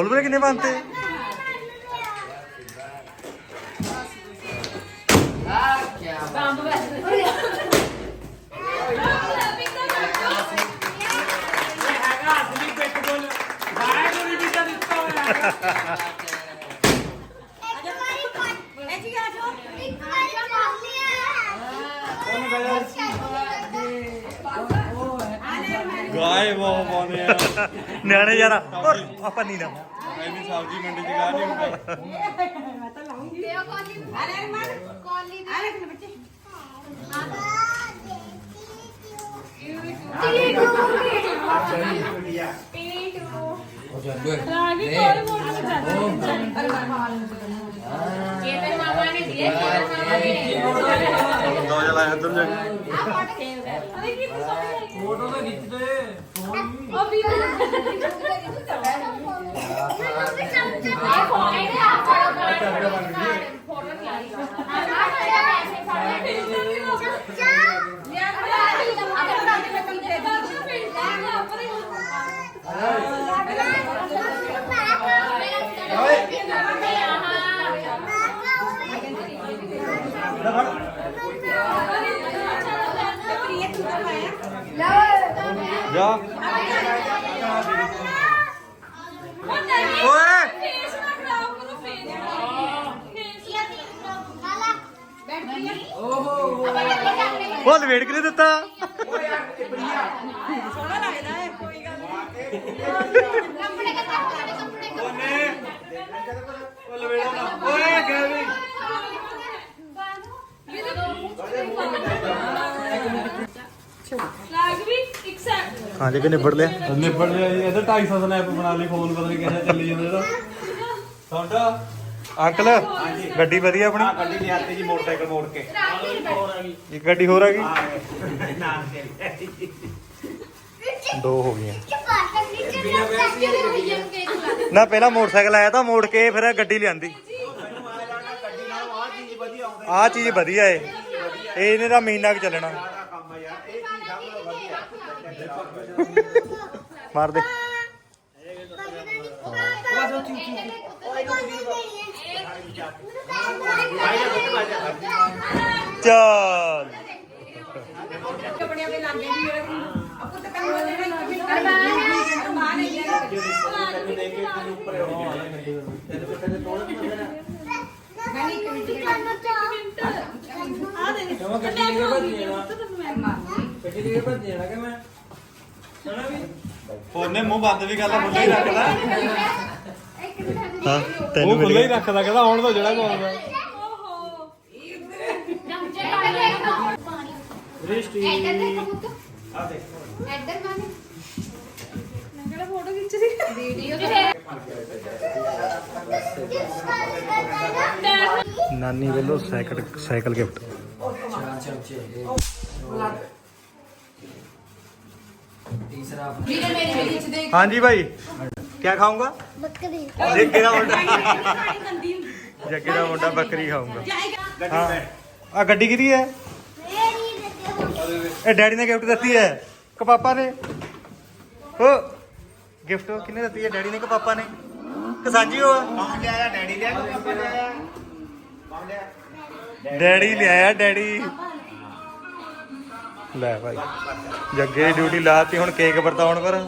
polvere que levante. ਨਿਆਣੇ ਯਾਰ ਔਰ ਆਪਾਂ ਨਹੀਂ ਨਾ ਮੈਂ ਵੀ ਸਬਜ਼ੀ ਮੰਡੀ ਚ ਗਾ ਨਹੀਂ ਹੁੰਦਾ ਰਾਗੀ ਕੋਲ ਮੋਟਰ ਇਹ ਤੇ ਮਾਮਾ ਨੇ ਦਿਏ ਇਹ ਮਾਮਾ ਨੇ ਦੋ ਜਲਾ ਇੱਧਰ ਜਾ ਕੇ ਅਰੇ ਕੀ ਪਸੰਦ ਫੋਟੋ ਤਾਂ ਖਿੱਚ ਦੇ ਉਹ ਵੀ ਇਹ ਫੋਨ ਇਹਨੇ ਆਪ ਫੜੋ ਫੋਟੋ ਨਹੀਂ ਆ ਰਹੀ ਆ ਪੈਸੇ ਫੜ ਲੈ ਲਿਆ ਕਰ ਅਗਰ ਤਾਂ ਮੈਂ ਕੰਮ ਦੇ ਦਾਂ ਫਿਰ ਲੈ ਆਪਰੇ ਜਾ ਓਏ ਫੇਸ ਨਾ ਖਰਾਬ ਕਰੋ ਫੇਸ ਉਹ ਲਵੇੜ ਕੇ ਨੀ ਦਿੱਤਾ? ਓਏ ਗੈਵੀ ਲੱਗ ਵੀ ਇੱਕ ਸੈਕਿੰਡ ਹਾਂ ਜੇ ਕਿ ਨਿਬੜ ਲਿਆ? ਨਿਬੜ ਲਿਆ ਜੀ, ਇਹਦਾ 250 ਸਨੈਪ ਬਣਾ ਲਈ, ਫੋਨ ਪਤਾ ਨਹੀਂ ਕਿਹੜਾ ਚੱਲੀ ਜਾਂਦਾ ਇਹਦਾ ਤੁਹਾਡਾ ਅੰਕਲ ਗੱਡੀ ਵਧੀਆ ਆਪਣੀ? ਗੱਡੀ ਲਿਆਤੀ ਜੀ ਮੋਟਰਸਾਈਕਲ ਮੋੜ ਕੇ। ਇੱਕ ਗੱਡੀ ਹੋਰ ਆ ਗਈ? ਦੋ ਹੋ ਗਈਆਂ। ਨਾ ਪਹਿਲਾਂ ਮੋਟਰਸਾਈਕਲ ਆਇਆ ਤਾਂ ਮੋੜ ਕੇ ਫਿਰ ਗੱਡੀ ਲਿਆਂਦੀ। ਆ। ਚੀਜ਼ ਵਧੀਆ ਏ। ਇਹ ਇਹਨੇ ਦਾ ਮਹੀਨਾ ਕਿ ਚੱਲਣਾ। ਮਾਰ ਦੇ। ਵੀ ਫੋਨੇ ਮੂੰਹ ਬੰਦ ਵੀ ਕਰਦਾ ਖੁੱਲਾ ਹੀ ਰੱਖਦਾ ਹਾਂ ਤੈਨੂੰ ਖੁੱਲਾ ਹੀ ਰੱਖਦਾ ਕਹਿੰਦਾ ਹੁਣ ਤਾਂ ਜਿਹੜਾ ਕੋਲ ਨਾਨੀ ਵੱਲੋਂ ਸਾਈਕਲ ਸਾਈਕਲ ਗਿਫਟ ਤੀਸਰਾ ਹਾਂਜੀ ਭਾਈ ਕੀ ਖਾਊਂਗਾ ਬੱਕਰੀ ਜੱਗੇ ਦਾ ਮੁੰਡਾ ਜੱਗੇ ਦਾ ਮੁੰਡਾ ਬੱਕਰੀ ਖਾਊਂਗਾ ਹਾਂ ਆ ਗੱਡੀ ਕਿਹਦੀ ਹੈ ਮੇਰੀ ਦਿੱਤੇ ਇਹ ਡੈਡੀ ਨੇ ਗਿਫਟ ਦਿੱਤੀ ਹੈ। ਕਿ ਪਾਪਾ ਨੇ? ਹੋ ਗਿਫਟ ਕਿਹਨੇ ਦਿੱਤੀ ਹੈ? ਡੈਡੀ ਨੇ ਕਿ ਪਾਪਾ ਨੇ? ਕਿ ਸਾਂਝੀ ਹੋ? ਕੌਣ ਲਿਆਇਆ ਡੈਡੀ ਲਿਆ ਕਿ ਪਾਪਾ ਲਿਆਇਆ, ਡੈਡੀ। ਲਿਆਇਆ ਡੈਡੀ ਲੈ ਭਾਈ, ਜੱਗੇ ਡਿਊਟੀ ਲਾਤੀ, ਹੁਣ ਕੇਕ ਵਰਤਾਉਣ ਪਰ।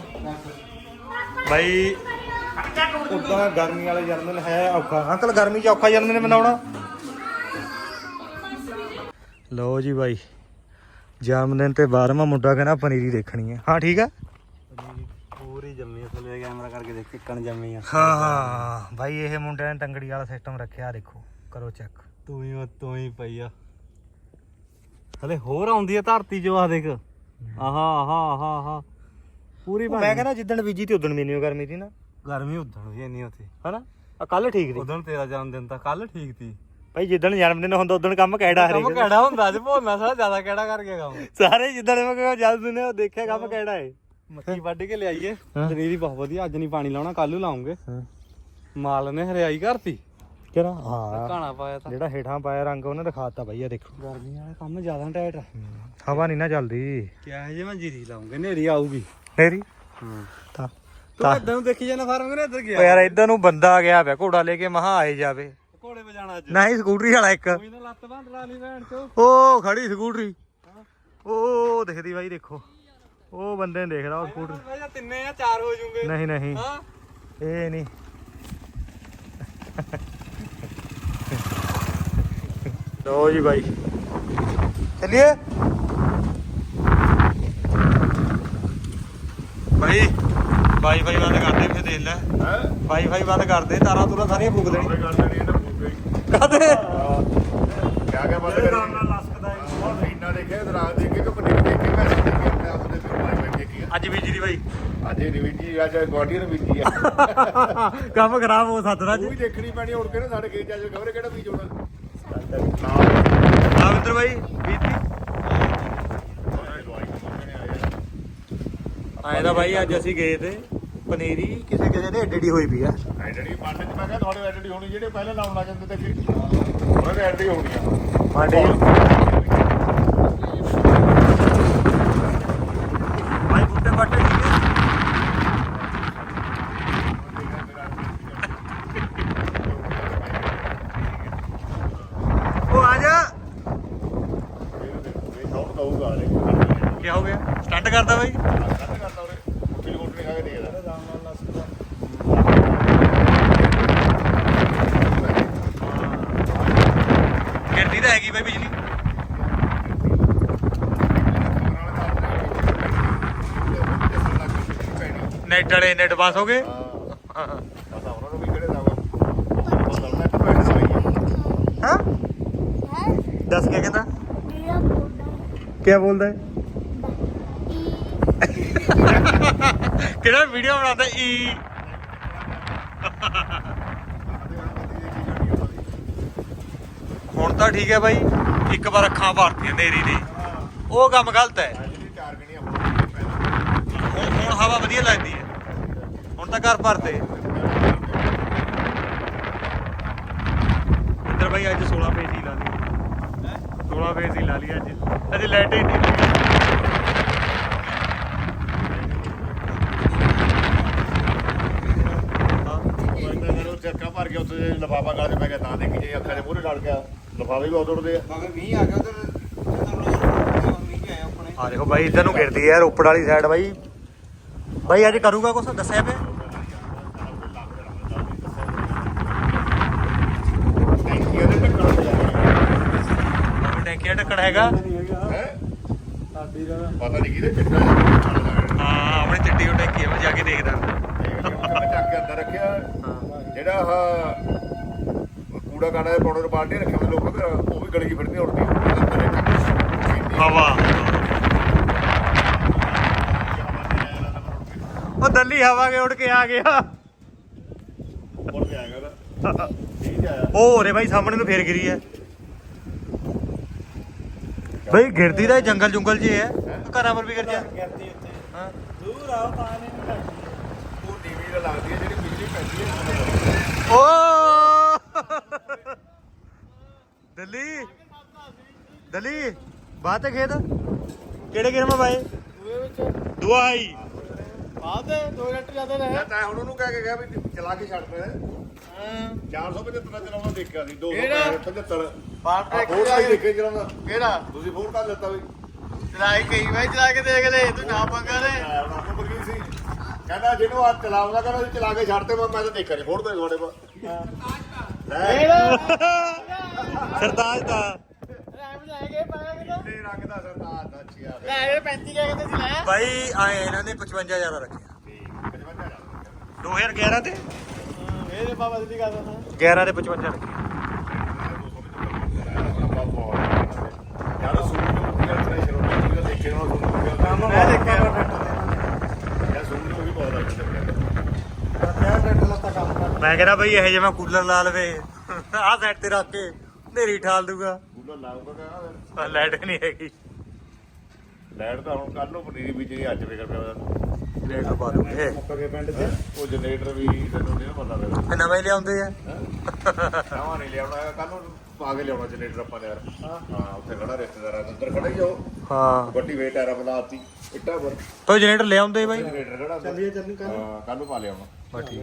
ਭਾਈ ਉਦਾਂ ਗਰਮੀ ਵਾਲੇ ਜਨਮ ਦਿਨ ਹੈ ਔਖਾ। ਅੰਕਲ, ਗਰਮੀ 'ਚ ਔਖਾ ਜਨਮ ਦਿਨ ਮਨਾਉਣਾ ਲਓ ਜੀ ਭਾਈ ਜਨਮ ਦਿਨ ਤੇ 12ਵਾਂ ਮੁੰਡਾ ਕਹਿੰਦਾ ਪਨੀਰੀ ਦੇਖਣੀ ਹੈ। ਹਾਂ ਠੀਕ ਆ? ਪੂਰੀ ਜੰਮੀ ਥੱਲੇ ਕੈਮਰਾ ਕਰਕੇ ਦੇਖ ਕਿੱਕਣ ਜੰਮੀ ਆ। ਹਾਂ ਹਾਂ ਭਾਈ ਇਹ ਮੁੰਡਿਆਂ ਨੇ ਟੰਗੜੀ ਵਾਲਾ ਸਿਸਟਮ ਰੱਖਿਆ ਦੇਖੋ ਕਰੋ ਚੈੱਕ ਤੂੰ ਹੀ ਤੂੰ ਹੀ ਪਈ ਆ। ਹਲੇ ਹੋਰ ਆਉਂਦੀ ਆ ਧਰਤੀ ਜੋ ਆ ਦੇਖ। ਆਹਾ ਆਹਾ ਆਹਾ ਆਹਾ। ਪੂਰੀ ਮੈਂ ਕਹਿੰਦਾ ਜਿੱਦਣ ਬੀਜੀ ਤੇ ਉਦੋਂ ਮੈਨੂੰ ਗਰਮੀ ਸੀ ਨਾ। ਗਰਮੀ ਉਦੋਂ ਵੀ ਇੰਨੀ ਉੱਥੇ। ਹਨਾ? ਆ ਕੱਲ ਠੀਕ ਸੀ। ਉਦੋਂ ਤੇਰਾ ਜਨਮ ਦਿਨ ਤਾਂ ਕੱਲ ਠੀਕ ਸੀ ਭਾਈ ਜਿੱਦਣ ਜਨਮ ਦਿਨ ਹੁੰਦਾ ਉਦੋਂ ਕੰਮ ਕਿਹੜਾ ਕੰਮ ਹਰੇਕ ਕਿਹੜਾ ਹੁੰਦਾ? ਅੱਜ ਭੋਨਾ ਸਾਲਾ ਜ਼ਿਆਦਾ ਕਿਹੜਾ ਕਰ ਗਿਆ ਕੰਮ? ਸਾਰੇ ਜਿੱਦਣ ਮੈਂ ਕਿਹਾ ਜਦ ਦਿਨ ਉਹ ਦੇਖਿਆ ਕੰਮ ਕਿਹੜਾ ਏ। ਮੱਕੀ ਵੱਢ ਕੇ ਲਿਆਈਏ। ਹਾਂ। ਪਨੀਰੀ ਬਹੁਤ ਵਧੀਆ ਅੱਜ ਨਹੀਂ ਪਾਣੀ ਲਾਉਣਾ ਕੱਲ ਨੂੰ ਲਾਉਂਗੇ। ਮਾਲ ਨੇ ਹਰਿਆਈ ਕਰਤੀ। ਕਿਹੜਾ? ਹਾਂ। ਘਾਣਾ ਪਾਇਆ ਤਾਂ। ਜਿਹੜਾ ਹੇਠਾਂ ਪਾਇਆ ਰੰਗ ਉਹਨੇ ਦਿਖਾਤਾ ਭਾਈ ਆ ਦੇਖੋ। ਗਰਮੀ ਵਾਲਾ ਕੰਮ ਜ਼ਿਆਦਾ ਟਾਈਟ ਹਵਾ ਨਹੀਂ ਨਾ ਚੱਲਦੀ। ਕਿਆ ਹੈ ਜੇ ਮੈਂ ਜੀਰੀ ਲਾਉਂਗੇ ਨੇਰੀ ਆਊਗੀ। ਫੇਰੀ ਹਾਂ। ਤਾਂ ਤੂੰ ਇਦਾਂ ਨੂੰ ਦੇਖੀ ਜਾਣਾ ਫਾਰਮ ਕਰੇ ਇੱਧਰ ਓ ਗਿਆ ਯਾਰ ਇਧਰ ਨੂੰ ਬੰਦਾ ਗਿਆ ਪਿਆ ਘੋੜਾ ਲੈ ਕੇ ਮਹਾ ਆਏ ਜਾਵੇ। ਘੋੜੇ ਵਜਾਣਾ ਅੱਜ। ਨਹੀਂ ਸਕੂਟਰੀ ਵਾਲਾ ਇੱਕ। ਕੋਈ ਨਾ ਲੱਤ ਬੰਦ ਲਾ ਲਈ ਭੈਣ ਚੋ। ਉਹ ਖੜੀ ਸਕੂਟਰੀ। ਉਹ ਦਿਖਦੀ ਬਾਈ ਦੇਖੋ। ਉਹ ਬੰਦੇ ਨੂੰ ਦੇਖਦਾ ਉਹ ਸਕੂਟਰੀ। ਤਿੰਨੇ ਆ ਚਾਰ ਹੋ ਜੂਗੇ। ਨਹੀਂ ਨਹੀਂ। ਹਾਂ। ਇਹ ਨਹੀਂ। ਲੋ ਜੀ ਬਾਈ। ਚੱਲੀਏ। ਬਾਈ ਵਾਈਫਾਈ ਬੰਦ ਕਰ ਦੇ ਫਿਰ ਦੇਖ ਲੈ। ਵਾਈਫਾਈ ਬੰਦ ਕਰ ਦੇ ਤਾਰਾਂ ਤੁਰਾਂ ਸਾਰੀਆਂ ਫੂਕ ਦੇਣੀ ਕਾਦੇ ਕਿਆ ਕਿਆ ਬੰਦ ਕਰੀ ਬਹੁਤ ਇੰਨਾ ਦੇਖਿਆ ਦਰਾਜ ਦੇ ਕੇ ਕਿ ਪਨੀਰ ਦੇ ਕੇ ਮੈਂ ਦੇਖਿਆ ਆਪਣੇ ਆਪ ਦੇ ਫਿਰ ਮਾਈ ਬੈਠੇ ਕੀ ਅੱਜ ਬੀਜੀ ਦੀ ਬਾਈ ਅੱਜ ਗਵਾਂਢੀ ਨੇ ਆ। ਕੰਮ ਖਰਾਬ ਹੋ ਸਕਦਾ ਉਹ ਵੀ ਜੀ ਦੇਖਣੀ ਪੈਣੀ ਉੜ ਕੇ ਨਾ ਸਾਡੇ ਖੇਤ ਚ ਖਬਰ ਕਿਹੜਾ ਬੀਜ ਹੋਣਾ ਆਵਿੰਦਰ ਬਾਈ ਬੀਜੀ ਆਏ ਤਾਂ ਬਾਈ ਅੱਜ ਅਸੀਂ ਗਏ ਤੇ ਪਨੀਰੀ ਕਿਸੇ ਕਿਸੇ ਦੇ ਏਡੀ ਹੋਈ ਪਈ ਆ। ਐਡੜੀ ਮੰਡ ਚ ਮੈਂ ਕਿਹਾ ਤੁਹਾਡੇ ਐਡੜੀ ਹੋਣੀ ਜਿਹੜੇ ਪਹਿਲਾਂ ਲਾਉਣ ਲੱਗ ਜਾਂਦੇ ਤੇ ਉਹਨਾਂ ਦੇ ਐਡੜੀ ਹੋਣੀ ਆ। ਮਾਡੇ ਬਾਈ ਬੁੱਟੇ ਬਾਟੇ ਠੀਕ ਹੈ ਉਹ ਆ ਜਾ ਇਹ ਸ਼ੌਕ ਦਊਗਾ ਲੈ ਕੀ ਹੋ ਗਿਆ? ਸਟੰਟ ਕਰਦਾ ਬਾਈ? ਕੱਟ ਕਰਦਾ ਉਹਨੇ ਉੱਥੇ ਰੋਟ ਨਹੀਂ ਖਾ ਕੇ ਦੇਖਦਾ ਗਿਰਦੀ ਤਾਂ ਹੈਗੀ ਬਾਈ ਬਿਜਲੀ। ਨੈਟ ਵਾਲੇ ਨੈਟ ਪਾਸ ਹੋ ਗਏ? ਪਤਾ ਉਹਨਾਂ ਨੂੰ ਵੀ ਕਿਹੜੇ ਦਾ ਵਾ ਪਤਾ ਉਹਨਾਂ ਨੂੰ ਪੈਸੇ ਸਹੀ ਆ ਹਾਂ। ਹੈ ਦੱਸ ਕੀ ਕਹਿੰਦਾ? ਕੀ ਬੋਲਦਾ ਹੈ? ਕਿਹੜਾ ਵੀਡੀਓ ਬਣਾਉਂਦਾ ਈ। ਹੁਣ ਤਾਂ ਠੀਕ ਹੈ ਬਾਈ। ਇੱਕ ਵਾਰ ਅੱਖਾਂ ਭਰਤੀਆਂ ਨੇਰੀ ਨੇ। ਉਹ ਕੰਮ ਗਲਤ ਹੈ। ਹੁਣ ਹੁਣ ਹਵਾ ਵਧੀਆ ਲੱਗਦੀ ਹੈ। ਹੁਣ ਤਾਂ ਘਰ ਭਰਤੇ। ਇੱਧਰ ਬਾਈ ਅੱਜ 16 ਪੇਜ ਹੀ ਲਾ ਲਈ 16 ਪੇਜ ਹੀ ਲਾ ਲਈ ਅੱਜ। ਅੱਜ ਲਾਈਟ ਹੀ ਨਹੀਂ ਲੱਗੀ ਮੈਂ ਜਦੋਂ ਚੱਕਾ ਭਰ ਗਿਆ ਉੱਥੇ ਲਫਾਫਾ ਗਾਲ ਤੇ ਮੈਂ ਕਿਹਾ ਤਾਂ ਦੇਖੀ ਜੇ ਅੱਖਾਂ ਦੇ ਮੂਹਰੇ ਲੜ ਗਿਆ ਲਫਾਫੇ ਵੀ ਉਦੋਂ ਉੜਦੇ ਆ। ਮਗਰ ਮੀਂਹ ਆ ਗਿਆ ਉਧਰ ਤੁਹਾਨੂੰ ਮੀਂਹ ਆਇਆ ਆਪਣੇ। ਆ ਦੇਖੋ ਬਾਈ ਇੱਧਰ ਨੂੰ ਗਿਰਦੀ ਹੈ ਰੋਪੜ ਵਾਲੀ ਸਾਈਡ ਬਾਈ। ਬਾਈ ਅੱਜ ਕਰੂਗਾ ਕੁਛ? ਦੱਸਿਆ ਪਿਆ? ਟੈਂਕੀਆਂ ਦੇ ਟੱਕਰ ਤੇ ਬਾਈ ਟੈਂਕੀਆ ਢੱਕਣ ਹੈਗਾ? ਪਤਾ ਨਹੀਂ ਕਿਹਦੇ ਚਿੱਟਾ ਜਿਹਾ ਹਾਂ ਆਪਣੀ ਚਿੱਟੀ ਉਹ ਟੈਂਕੀ ਆ ਮੈਂ ਜਾ ਕੇ ਦੇਖਦਾ। ਮੈਂ ਚੱਕ ਕੇ ਅੰਦਰ ਰੱਖਿਆ। ਜਿਹੜਾ ਆਹ ਕੂੜਾ ਕਾੜਾ ਦੇ ਪਾਉਣੇ ਨੂੰ ਬਾਲਟੀ ਰੱਖਿਆ ਲੋਕ ਫਿਰ ਉਹ ਵੀ ਗਲੀ 'ਚ ਫਿਰਦੀ ਉੜਦੀ ਅੰਦਰ ਇਹ ਚੱਕ ਹਵਾ। ਉਹ ਦੱਲੀ ਹਵਾ ਕੇ ਉੱਡ ਕੇ ਆ ਗਿਆ। ਉੱਡ ਕੇ ਆਇਆ। ਉਹ ਰੇ ਬਾਈ ਸਾਹਮਣੇ ਨੂੰ ਫੇਰ ਗਿਰੀ ਹੈ। ਬਈ ਗਿਰਦੀ ਤਾਂ ਇਹ ਜੰਗਲ ਜੁੰਗਲ ਜੇ ਹੈ। ਘਰਾਂ ਪਰ ਵੀ ਗਿਰ ਜਾ। ਗਿਰਦੀ ਉੱਤੇ। ਹਾਂ। ਦੂਰ ਆ ਪਾਣੀ ਨਹੀਂ ਲੱਗਦੀ ਉਹ ਟੀਵੀ ਦਾ ਲੱਗਦੀ ਹੈ ਜਿਹੜੀ ਬਿਜਲੀ ਪੈਂਦੀ ਹੈ। ਓ! ਦਿੱਲੀ ਦਿੱਲੀ ਬਾਤ ਹੈ ਖੇਤ। ਕਿਹੜੇ ਕਿਹੜੇ ਮੈਂ ਬਾਏ? ਦੂਏ ਵਿੱਚ। ਦੁਆਈ। ਬਾਅਦ ਦੇ 2 ਮਿੰਟ ਜ਼ਿਆਦਾ ਰਹੇ ਮੈਂ ਤਾਂ ਹੁਣ ਉਹਨੂੰ ਕਹਿ ਕੇ ਗਿਆ ਵੀ ਚਲਾ ਕੇ ਛੱਡ ਪਏ ਹਾਂ। 475 ਦਾ ਚਲਾਉਣਾ ਦੇਖਿਆ ਸੀ ਕਿਹੜਾ? 275 ਬਾਹਰ ਆ ਫੋਰ ਦਾ ਹੀ ਦੇਖੇ ਚਲਾਉਂਦਾ ਕਿਹੜਾ? ਤੁਸੀਂ ਫੋਰ ਕਰ ਦਿੱਤਾ ਵੀ। ਚਲਾਈ ਕਈ ਵਾਰ ਚਲਾ ਕੇ ਦੇਖ ਲੈ ਤੂੰ ਨਾ ਪੰਗਾ ਲੈ। ਆਪਕੋ ਬਗੀ ਸੀ। ਕਹਿੰਦਾ ਜਿਹਨੂੰ ਆ ਚਲਾਉਂਦਾ ਕਹਿੰਦਾ ਚਲਾ ਕੇ ਛੱਡ ਤੇ ਮੈਂ ਤਾਂ ਦੇਖਿਆ ਨਹੀਂ ਫੋਰ ਤੇ ਤੁਹਾਡੇ ਕੋਲ। ਲੈ। ਸਰਤਾਜ ਦਾ। ਰੈਮ ਲੈ ਕੇ ਪਾਇਆ ਕਿਦੋਂ ਨੀਲੇ ਰੰਗ ਦਾ ਸਰਦਾਰ ਦਾ ਅੱਛਾ ਲੈ ਇਹ 35 ਕਹਿ ਕਹਿੰਦੇ ਸੀ ਲੈ। ਬਾਈ ਆਏ ਇਹਨਾਂ ਨੇ 55000 ਰੱਖਿਆ। 2011 ਤੇ? ਇਹ ਬਾਬਾ ਜੀ ਗੱਲ ਨਾ 11 ਤੇ 55 ਰੱਖਿਆ। ਯਾਰ ਸੂਟ ਨੂੰ ਕਿਹੜਾ ਪ੍ਰੈਸ਼ਰ ਹੁੰਦਾ ਸੀ ਤਾਂ ਦੇਖੇ ਨਾ ਸੂਟ ਕੰਮ ਮੈਂ ਦੇਖਿਆ ਯਾਰ ਸੂਟ ਨੂੰ ਵੀ ਬਹੁਤ ਅੱਛਾ ਕਿਆ ਟਰੈਕਟਰ ਲੱਤਾ ਕੰਮ ਕਰ। ਮੈਂ ਕਹਿੰਦਾ ਬਈ ਇਹ ਜਿਹਾ ਕੂਲਰ ਲਾ ਲਵੇ। ਆਹ ਸਾਈਡ ਤੇ ਰੱਖ ਕੇ। ਨੇਰੀ ਠਾਲ ਦੂਗਾ। ਲਾਊਗਾ ਕਹਿੰਦਾ ਆਹ ਲਾਈਟ ਨਹੀਂ ਹੈਗੀ। ਲੈਟ ਤਾਂ ਹੁਣ ਕੱਲ ਨੂੰ ਪਨੀਰੀ ਬੀਜਣੀ ਅੱਜ ਫਿਕਰ ਪਿਆ। ਲਾਈਟ ਪਾ ਦੂਗੇ। ਮੁੱਕੇ ਪਿੰਡ 'ਚ ਉਹ ਜਨਰੇਟਰ ਵੀ ਤੈਨੂੰ ਨਹੀਂ ਪਤਾ ਲੱਗਦਾ ਇਹ ਨਵੇਂ ਲਿਆਉਂਦੇ ਆ। ਨਵਾਂ ਨਹੀਂ ਲਿਆਉਣਾ ਕੱਲ ਨੂੰ ਪਾ ਕੇ ਲਿਆਉਣਾ ਜਨਰੇਟਰ ਆਪਾਂ ਨੇ ਯਾਰ। ਹਾਂ। ਉੱਥੇ ਖੜਾ ਰਿਸ਼ਤੇਦਾਰ ਆ ਅੰਦਰ ਖੜਾ ਹੀ ਉਹ। ਹਾਂ। ਗੱਡੀ ਵੇਟ ਆ ਬਲਾਤੀ ਇੱਟਾ ਪਰ। ਤੋ ਜਨਰੇਟਰ ਲੈ ਆਉਂਦੇ ਬਾਈ। ਜਨਰੇਟਰ ਖੜਾ ਚੱਲੀਏ ਚੱਲੀ ਕੱਲ ਹਾਂ ਕੱਲ ਨੂੰ ਪਾ ਲਿਆਉਣਾ। ਬਸ ਠੀਕ।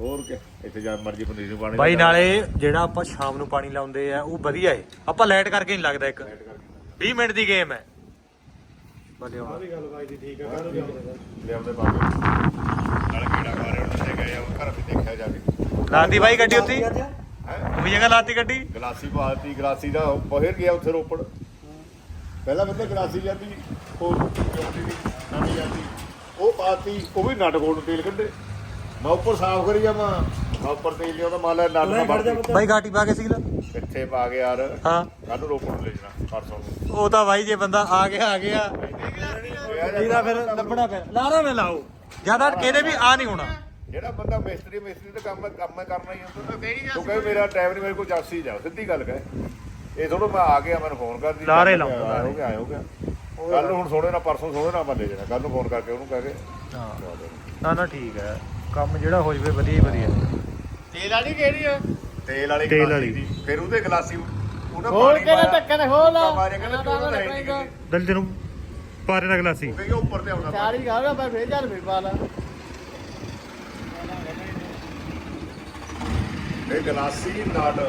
ਹੋਰ ਕੀ ਇੱਥੇ ਜਾ ਮਰਜ਼ੀ ਪਨੀਰ ਨੂੰ ਪਾਣੀ ਬਾਈ ਨਾਲੇ ਜਿਹੜਾ ਆਪਾਂ ਸ਼ਾਮ ਨੂੰ ਪਾਣੀ ਲਾਉਂਦੇ ਆ ਉਹ ਵਧੀਆ ਏ। ਆਪਾਂ ਲਾਈਟ ਕਰਕੇ ਨਹੀਂ ਲੱਗਦਾ ਇੱਕ। 20 ਮਿੰਟ ਦੀ ਗੇਮ ਹੈ ਬਲੇ ਹੁਣ। ਲਿਆਉਂਦੇ ਪਾ ਕੇ ਨਾਲ ਕੀੜਾ ਮਾਰੇ ਉਹਨਾਂ ਦੇ ਗਏ ਆ ਘਰ ਵੀ ਦੇਖਿਆ ਜਾ ਕੇ। ਲਾਤੀ ਬਾਈ ਗੱਡੀ ਉੱਤੀ ਹੈ? ਉਹ ਵੀ ਜਗ੍ਹਾ ਲਾਤੀ ਗੱਡੀ? ਗਲਾਸੀ ਪਾਤੀ ਗਲਾਸੀ ਦਾ ਬਹਿਰ ਗਿਆ ਉੱਥੇ ਰੋਪੜ। ਪਹਿਲਾਂ ਬੰਦੇ ਗਲਾਸੀ ਜਾਂਦੀ ਉਹ ਦੀ ਨਵੀਂ ਜਾਂਦੀ ਉਹ ਪਾਤੀ ਉਹ ਵੀ ਨਟ ਕੋਲ ਨੂੰ ਤੇਲ ਕੱਢੇ। ਮੈਂ ਉੱਪਰ ਸਾਫ਼ ਕਰੀ ਜਾਵਾਂ। ਮੈਂ ਉੱਪਰ ਤੇਲ ਲਿਆਉਂਦਾ ਮਾਲ ਨਟ ਨਾ ਵੜ ਬਾਈ ਗਾਟੀ ਪਾ ਕੇ ਸੀਗਾ ਕਿੱਥੇ ਪਾ ਕੇ ਯਾਰ। ਹਾਂ। ਕੱਲ ਨੂੰ ਰੋਪੜ ਨੂੰ ਲੈ ਜਾਣਾ ਪਰਸੋਂ ਨੂੰ। ਉਹ ਤਾਂ ਬਾਈ ਜੇ ਬੰਦਾ ਆ ਗਿਆ ਆ ਗਿਆ। ਇਹਦਾ ਫਿਰ ਲੱਭਣਾ ਪੈਣਾ ਲਾਰਾ ਮੈਂ ਲਾਓ। ਜ਼ਿਆਦਾ ਕਿਹਦੇ ਵੀ ਆ ਨਹੀਂ ਹੋਣਾ। ਜਿਹੜਾ ਬੰਦਾ ਮਿਸਤਰੀ ਮਿਸਤਰੀ ਦਾ ਕੰਮ ਕੰਮ ਕਰਨਾ ਹੀ ਹੁੰਦਾ। ਤੂੰ ਕਹੇ ਮੇਰਾ ਟਾਈਮ ਨਹੀਂ ਮੇਰੇ ਕੋਲ ਜਾਸੀ ਜਾ। ਸਿੱਧੀ ਗੱਲ ਕਹੇ। ਇਹ ਥੋੜਾ ਮੈਂ ਆ ਗਿਆ ਮੈਨੂੰ ਫੋਨ ਕਰਦੀ। ਲਾਰੇ ਲਾਉਂਦਾ। ਹੋ ਗਿਆ ਹੋ ਗਿਆ। ਕੱਲ ਨੂੰ ਹੁਣ ਸੋਹਣੇ ਨਾਲ ਪਰਸੋਂ ਸੋਹਣੇ ਨਾਲ ਬੰਦੇ ਜਾਣਾ। ਕੱਲ ਨੂੰ ਫੋਨ ਕਰਕੇ ਉਹਨੂੰ ਕਹਿ ਕੇ। ਹਾਂ। ਨਾ ਨਾ ਠੀਕ ਹੈ। ਕੰਮ ਜਿਹੜਾ ਹੋ ਜਵੇ ਵਧੀਆ ਹੀ ਵਧੀਆ। ਤੇਲ ਵਾਲੀ ਕਿਹੜੀ ਆ? ਤੇਲ ਵਾਲੀ ਤੇਲ ਗਲਾਸੀ ਵਾਲੀ। ਦੀ। ਫਿਰ ਉਹਦੇ ਗਲਾਸੀ ਉਹਦਾ ਖੋਲ ਪਾਣੀ ਕੇ ਨਾ ਪਾਇਆ। ਢੱਕਣ ਖੋਲ ਮਾਰੇ ਕਹਿੰਦਾ ਤੂੰ ਉਹਦਾ ਹੈ ਨਹੀਂ ਕਿਤੇ। ਦਲ ਤੈਨੂੰ ਪਾਰੇ ਦਾ ਗਲਾਸੀ। ਉਹ ਕਹਿੰਦਾ ਉੱਪਰ ਤੇ ਆਉਂਦਾ ਚਾਲੀ ਖਾਗਾ ਪਰ ਫੇਰ ਚੱਲ ਫੇਰ ਪਾ ਲਾ। ਇਹ ਗਲਾਸੀ ਨਾਟ